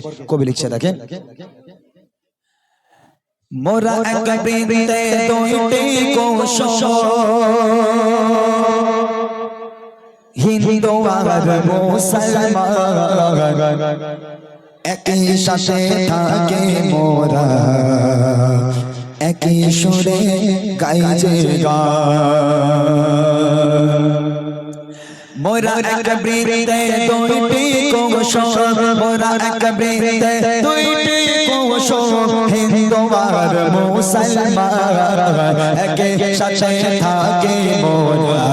সম্পর্কে কবি লিখছে দেখেন মোরা এক বৃন্দে দুইটি কোষ হিন্দু আর মুসলমান। একই সাথে থাকে মোরা। একই সুরে গাই যে গান। মোরা এক বৃন্দে দুইটি কোষ মোরা এক বৃন্দে দুইটি কোষ হিন্দু আর মুসলমান একে সাথে থাকে মোরা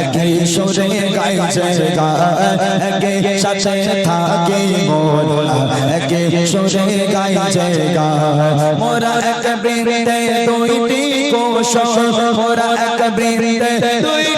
একে সুরে গাইছে গান একে সাথে থাকে মোরা একে সুরে গাইছে গান মোরা এক বৃন্দে দুইটি কোষ মোরা এক বৃন্দে দুইটি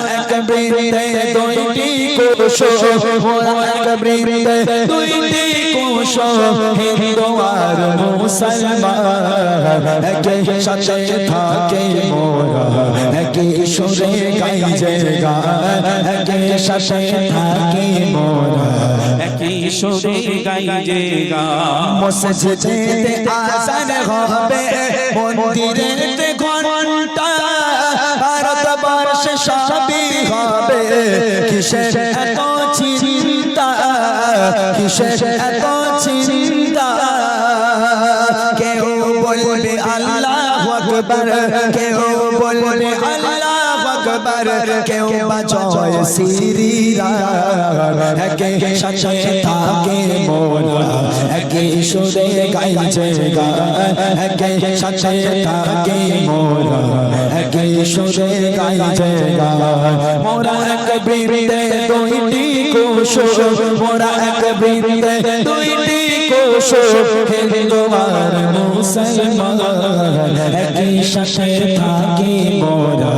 কোষ মোরা এক দুইটি কোষ হিন্দু আর মুসলমান। একে সাথে থাকে মোরা, একে সুরে গাইছে গান। একে সাথে থাকে মোরা একই সুরে গাই যে গান। মসজিদেতে আজান হবে মন্দিরেতে ঘণ্টা ভারতবর্ষে সবই হবে। কিসের এত চিন্তা? কিসের এত চিন্তা? কেউ বলবে আল্লাহ আকবার কেউ বলবে আল্লাহ আকবার কেউ বা জয় একে সাথে থাকে মোরা একে সুরে গাইছে গান একে সাথে থাকে মোরা সুরে গাইছে গান মোরা এক বৃন্দে দুইটি কোষ মোরা এক বৃন্দে দুইটি কোষ হিন্দু আর মুসলমান একই সাথে থাকে মোরা।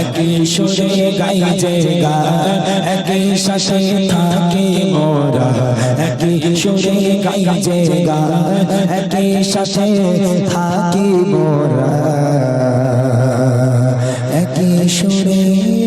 একই সুরে গাইছে গান একই সাথে থাকে মোরা। একই সুরে গাইছে গান একই সাথে থাকি মোরা। একই সুরে গাইছে গান